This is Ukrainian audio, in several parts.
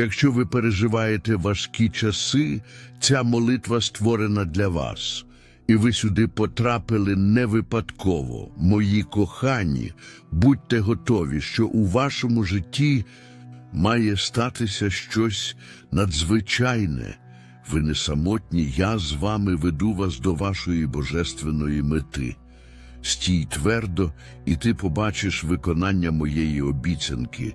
Якщо ви переживаєте важкі часи, ця молитва створена для вас. І ви сюди потрапили не випадково. Мої кохані, будьте готові, що у вашому житті має статися щось надзвичайне. Ви не самотні, я з вами веду вас до вашої божественної мети. Стій твердо, і ти побачиш виконання моєї обіцянки.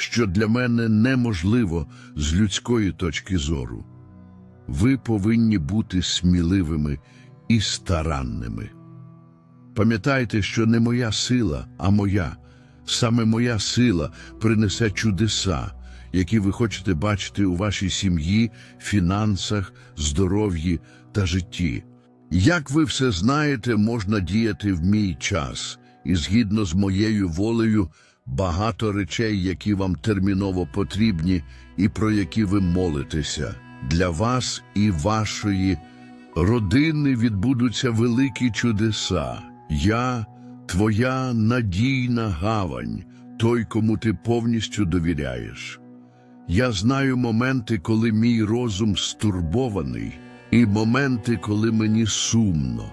що для мене неможливо з людської точки зору. Ви повинні бути сміливими і старанними. Пам'ятайте, що не моя сила, а моя, саме моя сила принесе чудеса, які ви хочете бачити у вашій сім'ї, фінансах, здоров'ї та житті. Як ви все знаєте, можна діяти в мій час, і згідно з моєю волею, багато речей, які вам терміново потрібні, і про які ви молитеся. Для вас і вашої родини відбудуться великі чудеса. Я твоя надійна гавань, той, кому ти повністю довіряєш. Я знаю моменти, коли мій розум стурбований, і моменти, коли мені сумно.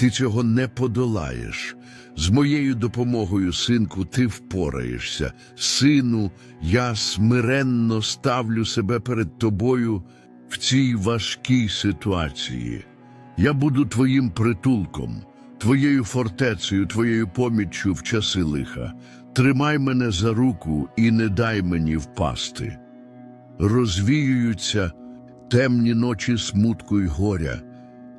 ти цього не подолаєш. З моєю допомогою, синку, ти впораєшся. Сину, я смиренно ставлю себе перед тобою в цій важкій ситуації. Я буду твоїм притулком, твоєю фортецею, твоєю поміччю в часи лиха. Тримай мене за руку і не дай мені впасти. Розвіюються темні ночі смутку й горя.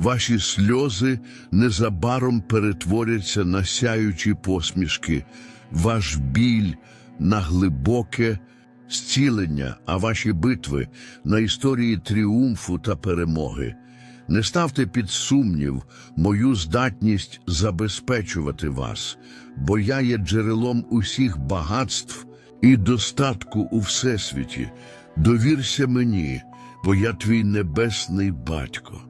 Ваші сльози незабаром перетворяться на сяючі посмішки, ваш біль на глибоке зцілення, а ваші битви на історії тріумфу та перемоги. Не ставте під сумнів мою здатність забезпечувати вас, бо я є джерелом усіх багатств і достатку у всесвіті. Довірся мені, бо я твій небесний батько.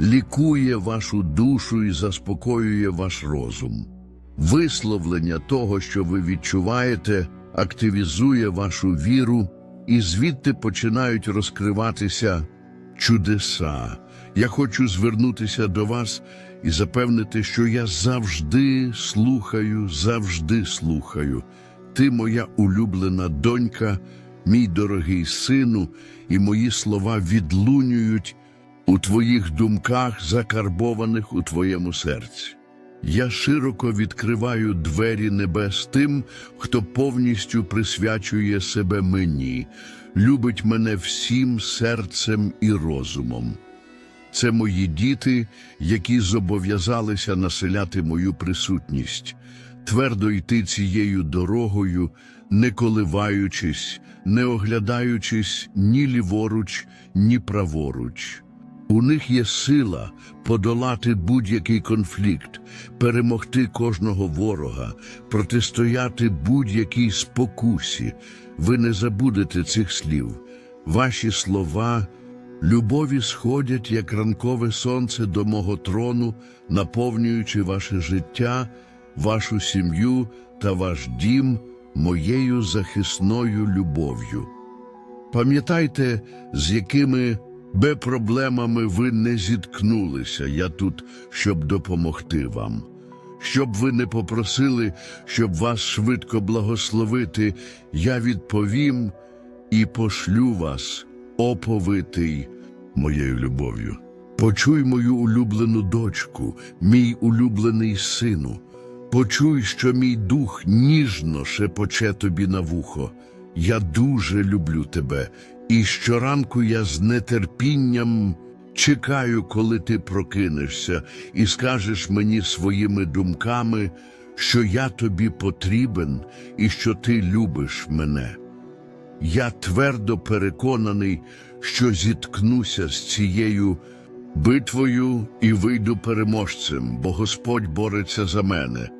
лікує вашу душу і заспокоює ваш розум. Висловлення того, що ви відчуваєте, активізує вашу віру, і звідти починають розкриватися чудеса. Я хочу звернутися до вас і запевнити, що я завжди слухаю, завжди слухаю. Ти моя улюблена донька, мій дорогий сину, і мої слова відлунюють у твоїх думках, закарбованих у твоєму серці. Я широко відкриваю двері небес тим, хто повністю присвячує себе мені, любить мене всім серцем і розумом. Це мої діти, які зобов'язалися населяти мою присутність, твердо йти цією дорогою, не коливаючись, не оглядаючись ні ліворуч, ні праворуч. У них є сила подолати будь-який конфлікт, перемогти кожного ворога, протистояти будь-якій спокусі. Ви не забудете цих слів. Ваші слова любові сходять, як ранкове сонце до мого трону, наповнюючи ваше життя, вашу сім'ю та ваш дім моєю захисною любов'ю. Пам'ятайте, з якими би проблемами ви не зіткнулися, я тут, щоб допомогти вам. Щоб ви не попросили, щоб вас швидко благословити, я відповім і пошлю вас, оповитий моєю любов'ю. Почуй мою улюблену дочку, мій улюблений сину. Почуй, що мій дух ніжно шепоче тобі на вухо. Я дуже люблю тебе, і щоранку я з нетерпінням чекаю, коли ти прокинешся, і скажеш мені своїми думками, що я тобі потрібен і що ти любиш мене. Я твердо переконаний, що зіткнуся з цією битвою і вийду переможцем, бо Господь бореться за мене.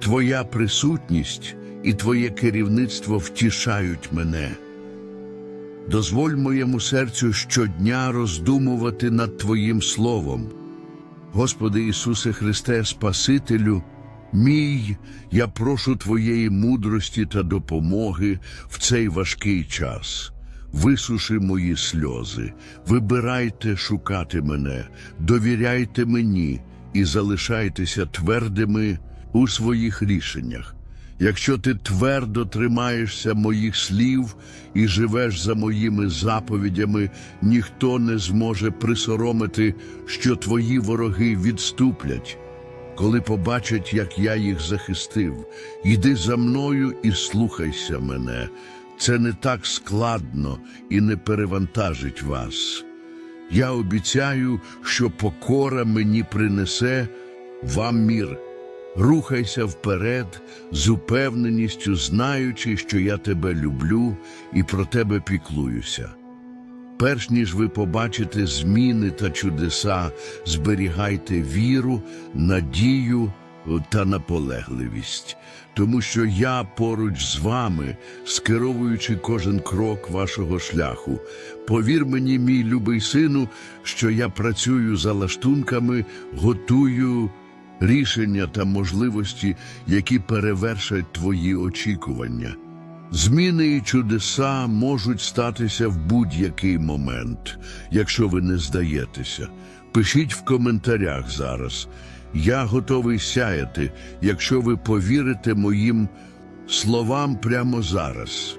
Твоя присутність і Твоє керівництво втішають мене. Дозволь моєму серцю щодня роздумувати над Твоїм Словом. Господи Ісусе Христе, Спасителю, мій, я прошу Твоєї мудрості та допомоги в цей важкий час. Висуши мої сльози, вибирайте шукати мене, довіряйте мені і залишайтеся твердими у своїх рішеннях. Якщо ти твердо тримаєшся моїх слів і живеш за моїми заповідями, ніхто не зможе присоромити, що твої вороги відступлять. Коли побачать, як я їх захистив, йди за мною і слухайся мене. Це не так складно і не перевантажить вас. Я обіцяю, що покора мені принесе вам мір. Рухайся вперед з упевненістю, знаючи, що я тебе люблю і про тебе піклуюся. Перш ніж ви побачите зміни та чудеса, зберігайте віру, надію та наполегливість, тому що я поруч з вами, скеровуючи кожен крок вашого шляху. Повір мені, мій любий сину, що я працюю за лаштунками, готую рішення та можливості, які перевершать твої очікування. Зміни і чудеса можуть статися в будь-який момент, якщо ви не здаєтеся. Пишіть в коментарях зараз. Я готовий сяяти, якщо ви повірите моїм словам прямо зараз.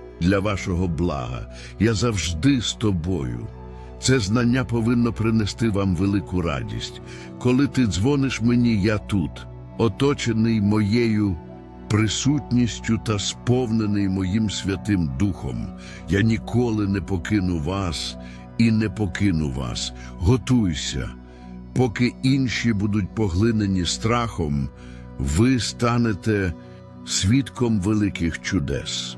для вашого блага, я завжди з тобою. Це знання повинно принести вам велику радість. Коли ти дзвониш мені, я тут, оточений моєю присутністю та сповнений моїм Святим Духом. Я ніколи не покину вас і не покину вас. Готуйся. Поки інші будуть поглинені страхом, ви станете свідком великих чудес.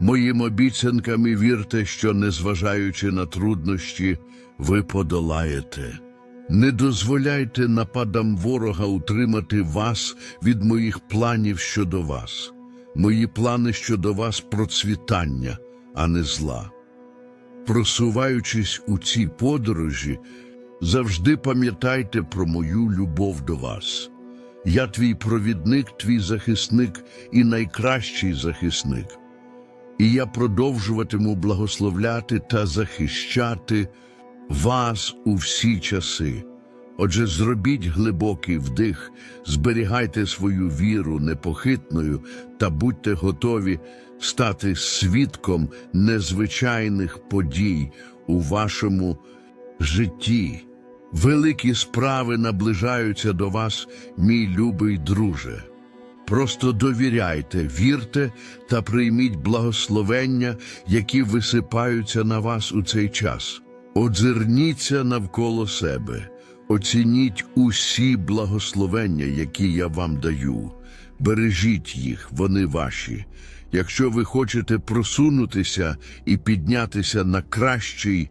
моїм обіцянкам і вірте, що, незважаючи на труднощі, ви подолаєте. Не дозволяйте нападам ворога утримати вас від моїх планів щодо вас. Мої плани щодо вас процвітання, а не зла. Просуваючись у цій подорожі, завжди пам'ятайте про мою любов до вас. Я твій провідник, твій захисник і найкращий захисник. І я продовжуватиму благословляти та захищати вас у всі часи. Отже, зробіть глибокий вдих, зберігайте свою віру непохитною та будьте готові стати свідком незвичайних подій у вашому житті. Великі справи наближаються до вас, мій любий друже. Просто довіряйте, вірте та прийміть благословення, які висипаються на вас у цей час. Озирніться навколо себе, оцініть усі благословення, які я вам даю. Бережіть їх, вони ваші. Якщо ви хочете просунутися і піднятися на кращий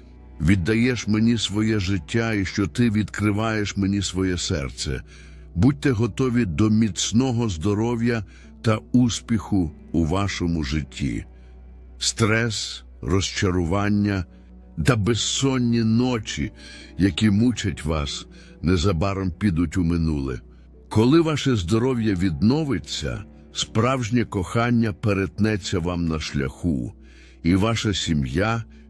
віддаєш мені своє життя і що ти відкриваєш мені своє серце. Будьте готові до міцного здоров'я та успіху у вашому житті. Стрес, розчарування та безсонні ночі, які мучать вас, незабаром підуть у минуле. Коли ваше здоров'я відновиться, справжнє кохання перетнеться вам на шляху, і ваша сім'я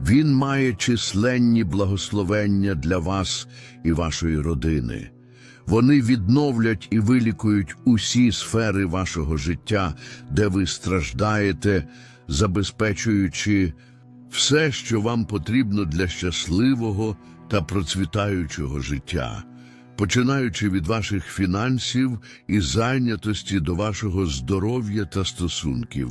Він має численні благословення для вас і вашої родини. Вони відновлять і вилікують усі сфери вашого життя, де ви страждаєте, забезпечуючи все, що вам потрібно для щасливого та процвітаючого життя, починаючи від ваших фінансів і зайнятості до вашого здоров'я та стосунків.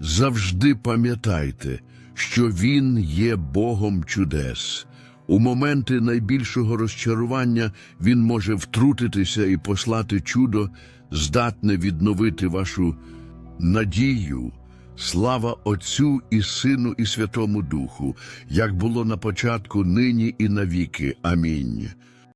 Завжди пам'ятайте, що Він є Богом чудес. У моменти найбільшого розчарування Він може втрутитися і послати чудо, здатне відновити вашу надію. Слава Отцю і Сину і Святому Духу, як було на початку, нині і навіки. Амінь.